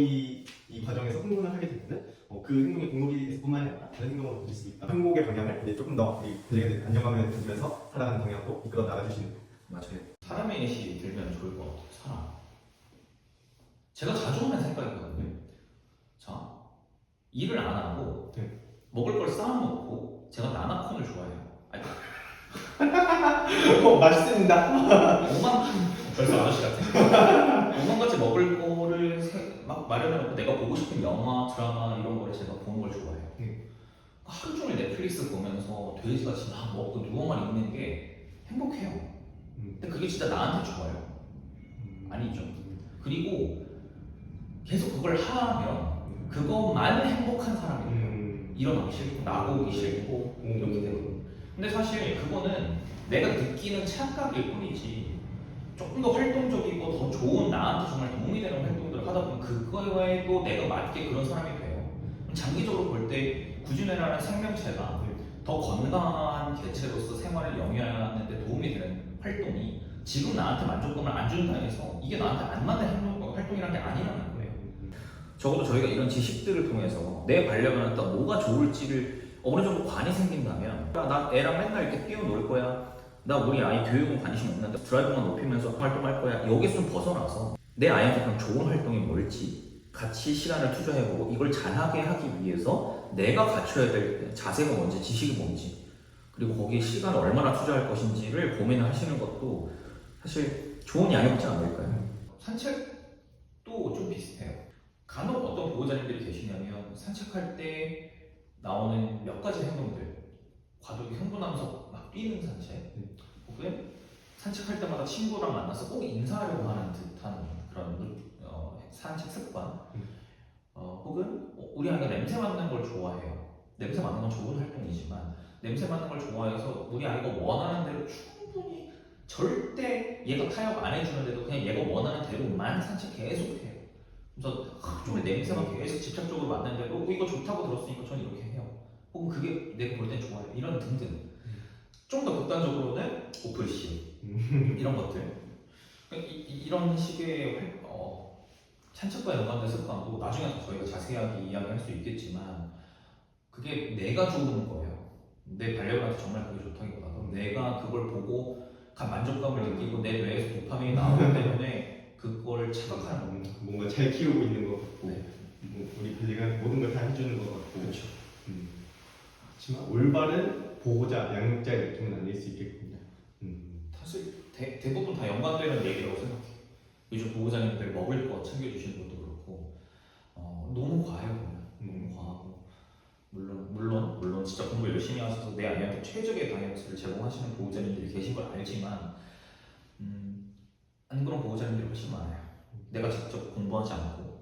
이, 이 과정에서 행동을 하게 되면은 어, 그 행동이 공놀이에서뿐만 아니라 다른 행동으로 보실 수 있다. 행복의 방향을 이제 조금 더이 분에게 안정감을 주면서 살아가는 방향으로 이끌어 나가주시는 거예요. 맞아요. 사람의 예시 들면 좋을 것 같아요. 사람. 제가 자주 하는 생각이거든요. 자, 일을 안 하고 네. 먹을 걸 쌓아놓고 제가 나나콘을 좋아해요. 아니, 어, 맛있습니다. 오만 벌써 아저씨 같아. 오만 가지 먹을 세- 막 마련해놓고 내가 보고 싶은 영화, 드라마 이런 거를 제가 보는 걸 좋아해요. 음. 하루 종일 넷플릭스 보면서 돼지같이 막 먹고 누워만 있는 게 행복해요. 음. 근데 그게 진짜 나한테 좋아요. 아니죠. 그리고 계속 그걸 하면 그것만 행복한 사람이 돼요. 음. 일어나기 싫고 나오기 싫고 이렇게 되고. 근데 사실 그거는 내가 느끼는 착각일 뿐이지 조금 더 활동적이고 더 좋은 나한테 정말 도움이 되는 활동들을 하다 보면 그거에도 내가 맞게 그런 사람이 돼요. 장기적으로 볼 때 구준회라는 생명체가 더 건강한 개체로서 생활을 영위하는 데 도움이 되는 활동이 지금 나한테 만족감을 안 준다 해서 이게 나한테 안 맞는 행동, 활동이라는 게 아니라는 거예요. 적어도 저희가 이런 지식들을 통해서 내 반려견한테 뭐가 좋을지를 어느 정도 관이 생긴다면 야, 나 애랑 맨날 이렇게 뛰어놀 거야 나 우리 아이 교육은 관심 없는데 드라이브만 높이면서 활동할 거야 여기서 좀 벗어나서 내 아이한테 그럼 좋은 활동이 뭘지 같이 시간을 투자해보고 이걸 잘하게 하기 위해서 내가 갖춰야 될 자세가 뭔지 지식이 뭔지 그리고 거기에 시간을 얼마나 투자할 것인지를 고민을 하시는 것도 사실 좋은 양이었지 않을까요? 산책도 좀 비슷해요. 간혹 어떤 보호자님들이 계시냐면 산책할 때 나오는 몇 가지 행동들 과도기 흥분하면서 막 뛰는 산책? 혹은 산책할 때마다 친구랑 만나서 꼭 인사하려고 하는 듯한 그런 어, 산책 습관? 어, 혹은 우리 아이가 냄새 맡는 걸 좋아해요. 냄새 맡는 건 좋은 활동이지만 냄새 맡는 걸 좋아해서 우리 아이가 원하는 대로 충분히 절대 얘가 타협 안 해주는데도 그냥 얘가 원하는 대로만 산책 계속해요. 그래서 종일 냄새만 계속 집착적으로 맡는데도 어, 이거 좋다고 들었으니까 저는 이렇게. 혹은 그게 내가 볼 땐 좋아요. 이런 등등. 좀 더 극단적으로는 오플씨 이런 것들. 그러니까 이, 이- 이런 식의 활- 어, 산책과 연관된 습관도 나중에 더 저희가 자세하게 이야기할 수 있겠지만 그게 내가 좋은 거예요. 내 반려견한테 정말 그게 좋다기보다도 내가 그걸 보고 가- 만족감을 느끼고 내 뇌에서 도파민이 나오기 때문에 그걸 겁니다. 음, 뭔가 잘 키우고 있는 것 같고 네. 뭐 우리 분리가 모든 걸 다 해주는 것 같고 그렇죠. 음. 하지만 올바른 보호자, 양육자의 느낌은 아닐 수 있겠군요. 음. 사실 대, 대부분 다 연관되는 얘기라고 생각해요. 요즘 보호자님들 먹을 거 챙겨주시는 것도 그렇고 어, 너무 과해요 보면 음. 너무 과하고 물론 물론 물론 진짜 공부 열심히 하셔서 내 아이한테 최적의 다이어트를 제공하시는 보호자님들이 계신 걸 알지만 음, 안 그런 보호자님들이 훨씬 많아요. 내가 직접 공부하지 않고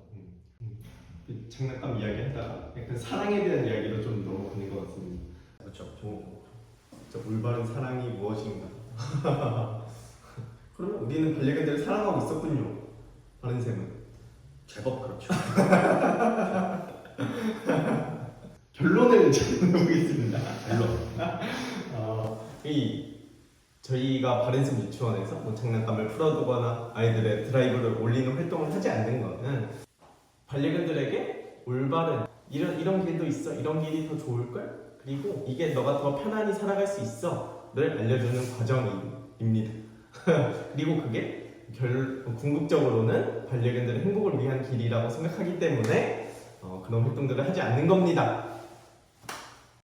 그 장난감 이야기하다가 약간 사랑에 대한 이야기로 좀 넘어가는 것 같습니다. 그렇죠. 어, 진짜 올바른 사랑이 무엇인가? 그러면 우리는 반려견들을 사랑하고 있었군요. 바른 셈은 제법 그렇죠. 결론을 찾아보겠습니다. 물론 어, 이 저희가 바른셈 유치원에서 뭐 장난감을 풀어두거나 아이들의 드라이브를 올리는 활동을 하지 않는 거는 반려견들에게 올바른 이런 이런 길도 있어 이런 길이 더 좋을 걸 그리고 이게 너가 더 편안히 살아갈 수 있어를 알려주는 과정입니다. 그리고 그게 결 궁극적으로는 반려견들의 행복을 위한 길이라고 생각하기 때문에 어, 그런 활동들을 하지 않는 겁니다.